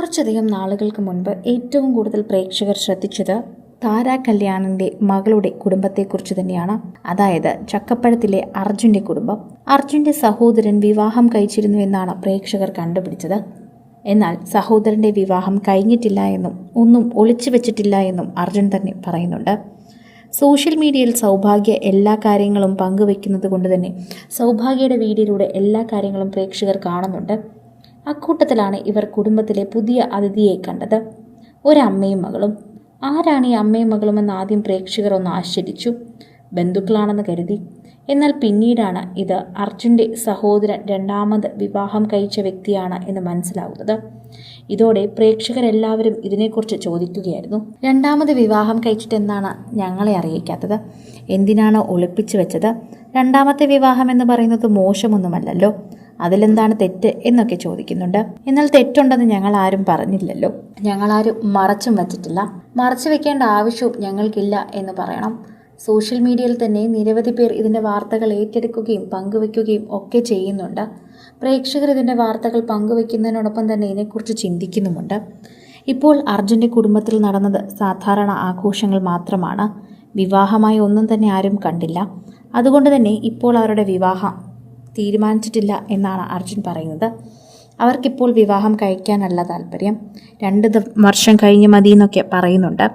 കുറച്ചധികം നാളുകൾക്ക് മുൻപ് ഏറ്റവും കൂടുതൽ പ്രേക്ഷകർ ശ്രദ്ധിച്ചത് താര കല്യാണിന്റെ മകളുടെ കുടുംബത്തെക്കുറിച്ച് തന്നെയാണ്. അതായത് ചക്കപ്പഴത്തിലെ അർജുന്റെ കുടുംബം. അർജുന്റെ സഹോദരൻ വിവാഹം കഴിച്ചിരുന്നു എന്നാണ് പ്രേക്ഷകർ കണ്ടുപിടിച്ചത്. എന്നാൽ സഹോദരന്റെ വിവാഹം കഴിഞ്ഞിട്ടില്ല എന്നും ഒന്നും ഒളിച്ചു വെച്ചിട്ടില്ല എന്നും അർജുൻ തന്നെ പറയുന്നുണ്ട്. സോഷ്യൽ മീഡിയയിൽ സൗഭാഗ്യ എല്ലാ കാര്യങ്ങളും പങ്കുവെക്കുന്നത് കൊണ്ട് തന്നെ സൗഭാഗ്യയുടെ വീഡിയോയിലൂടെ എല്ലാ കാര്യങ്ങളും പ്രേക്ഷകർ കാണുന്നുണ്ട്. അക്കൂട്ടത്തിലാണ് ഇവർ കുടുംബത്തിലെ പുതിയ അതിഥിയെ കണ്ടത്. ഒരമ്മയും മകളും. ആരാണ് ഈ അമ്മയും മകളുമെന്ന് ആദ്യം പ്രേക്ഷകർ ഒന്ന് ആശ്ചര്യിച്ചു. ബന്ധുക്കളാണെന്ന് കരുതി. എന്നാൽ പിന്നീടാണ് ഇത് അർജുന്റെ സഹോദരൻ രണ്ടാമത് വിവാഹം കഴിച്ച വ്യക്തിയാണ് എന്ന് മനസ്സിലാവുന്നത്. ഇതോടെ പ്രേക്ഷകരെല്ലാവരും ഇതിനെക്കുറിച്ച് ചോദിക്കുകയായിരുന്നു. രണ്ടാമത് വിവാഹം കഴിച്ചിട്ട് എന്നാണ് ഞങ്ങളെ അറിയിക്കാത്തത്. എന്തിനാണ് ഒളിപ്പിച്ചു വെച്ചത്? രണ്ടാമത്തെ വിവാഹം എന്ന് പറയുന്നത് മോശമൊന്നുമല്ലല്ലോ. അതിലെന്താണ് തെറ്റ് എന്നൊക്കെ ചോദിക്കുന്നുണ്ട്. എന്നാൽ തെറ്റുണ്ടെന്ന് ഞങ്ങൾ ആരും പറഞ്ഞില്ലല്ലോ. ഞങ്ങൾ ആരും മറച്ചും വച്ചിട്ടില്ല. മറച്ചു വെക്കേണ്ട ആവശ്യവും ഞങ്ങൾക്കില്ല എന്ന് പറയണം. സോഷ്യൽ മീഡിയയിൽ തന്നെ നിരവധി പേർ ഇതിന്റെ വാർത്തകൾ ഏറ്റെടുക്കുകയും പങ്കുവെക്കുകയും ഒക്കെ ചെയ്യുന്നുണ്ട്. പ്രേക്ഷകർ ഇതിന്റെ വാർത്തകൾ പങ്കുവെക്കുന്നതിനോടൊപ്പം തന്നെ ഇതിനെക്കുറിച്ച് ചിന്തിക്കുന്നുമുണ്ട്. ഇപ്പോൾ അർജുന്റെ കുടുംബത്തിൽ നടന്നത് സാധാരണ ആഘോഷങ്ങൾ മാത്രമാണ്. വിവാഹമായി ഒന്നും തന്നെ ആരും കണ്ടില്ല. അതുകൊണ്ട് തന്നെ ഇപ്പോൾ അവരുടെ വിവാഹം തീരുമാനിച്ചിട്ടില്ല എന്നാണ് അർജുൻ പറയുന്നത്. അവർക്കിപ്പോൾ വിവാഹം കഴിക്കാനല്ല താല്പര്യം രണ്ട് വർഷം കഴിഞ്ഞ് മതി എന്നൊക്കെ പറയുന്നുണ്ട്.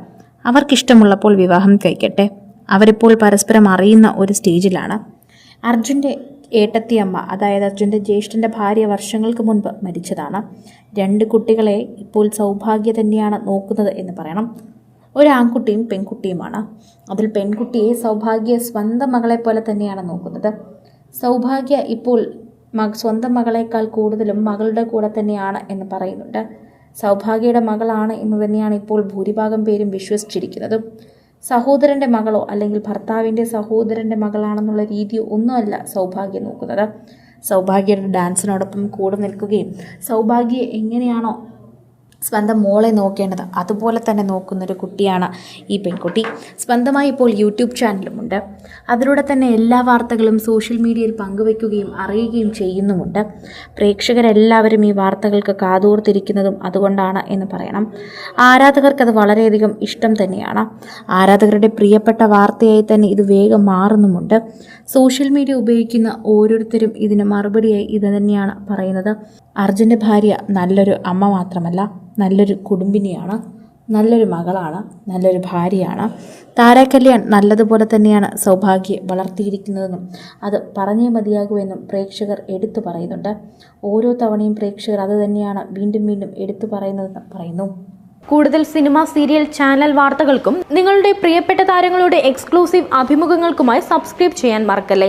അവർക്കിഷ്ടമുള്ളപ്പോൾ വിവാഹം കഴിക്കട്ടെ. അവരിപ്പോൾ പരസ്പരം അറിയുന്ന ഒരു സ്റ്റേജിലാണ്. അർജുന്റെ ഏട്ടത്തിയമ്മ അതായത് അർജുന്റെ ജ്യേഷ്ഠന്റെ ഭാര്യ വർഷങ്ങൾക്ക് മുൻപ് മരിച്ചതാണ്. രണ്ട് കുട്ടികളെ ഇപ്പോൾ സൗഭാഗ്യ തന്നെയാണ് നോക്കുന്നത് എന്ന് പറയണം. ഒരു ആൺകുട്ടിയും പെൺകുട്ടിയുമാണ്. അതിൽ പെൺകുട്ടിയെ സൗഭാഗ്യ സ്വന്തം മകളെ പോലെ തന്നെയാണ് നോക്കുന്നത്. സൗഭാഗ്യ ഇപ്പോൾ സ്വന്തം മകളെക്കാൾ കൂടുതലും മകളുടെ കൂടെ തന്നെയാണ് എന്ന് പറയുന്നുണ്ട്. സൗഭാഗ്യയുടെ മകളാണ് എന്ന് തന്നെയാണ് ഇപ്പോൾ ഭൂരിഭാഗം പേരും വിശ്വസിച്ചിരിക്കുന്നത്. സഹോദരന്റെ മകളോ അല്ലെങ്കിൽ ഭർത്താവിന്റെ സഹോദരന്റെ മകളാണെന്നുള്ള രീതി ഒന്നുമല്ല സൗഭാഗ്യ നോക്കുന്നത്. സൗഭാഗ്യയുടെ ഡാൻസിനോടൊപ്പം കൂടെ നിൽക്കുകയും സൗഭാഗ്യ എങ്ങനെയാണോ സ്വന്തം മോളെ നോക്കേണ്ടത്. അതുപോലെ തന്നെ നോക്കുന്നൊരു കുട്ടിയാണ് ഈ പെൺകുട്ടി. സ്വന്തമായി ഇപ്പോൾ യൂട്യൂബ് ചാനലുമുണ്ട്. അതിലൂടെ തന്നെ എല്ലാ വാർത്തകളും സോഷ്യൽ മീഡിയയിൽ പങ്കുവയ്ക്കുകയും അറിയുകയും ചെയ്യുന്നുമുണ്ട്. പ്രേക്ഷകരെല്ലാവരും ഈ വാർത്തകൾക്ക് കാതോർത്തിരിക്കുന്നതും അതുകൊണ്ടാണ് എന്ന് പറയണം. ആരാധകർക്കത് വളരെയധികം ഇഷ്ടം തന്നെയാണ്. ആരാധകരുടെ പ്രിയപ്പെട്ട വാർത്തയായി തന്നെ ഇത് വേഗം മാറുന്നുമുണ്ട്. സോഷ്യൽ മീഡിയ ഉപയോഗിക്കുന്ന ഓരോരുത്തരും ഇതിന് മറുപടിയായി ഇത് തന്നെയാണ് പറയുന്നത്. അർജുന്റെ ഭാര്യ നല്ലൊരു അമ്മ മാത്രമല്ല. നല്ലൊരു കുടുംബിനിയാണ് നല്ലൊരു മകളാണ് നല്ലൊരു ഭാര്യയാണ്. താര കല്യാൺ നല്ലതുപോലെ തന്നെയാണ് സൗഭാഗ്യം വളർത്തിയിരിക്കുന്നതെന്നും അത് പറഞ്ഞേ മതിയാകുമെന്നും പ്രേക്ഷകർ എടുത്തു പറയുന്നുണ്ട്. ഓരോ തവണയും പ്രേക്ഷകർ അത് തന്നെയാണ് വീണ്ടും വീണ്ടും എടുത്തു പറയുന്നതെന്ന് പറയുന്നു. കൂടുതൽ സിനിമ സീരിയൽ ചാനൽ വാർത്തകൾക്കും നിങ്ങളുടെ പ്രിയപ്പെട്ട താരങ്ങളുടെ എക്സ്ക്ലൂസീവ് അഭിമുഖങ്ങൾക്കുമായി സബ്സ്ക്രൈബ് ചെയ്യാൻ മറക്കല്ലേ?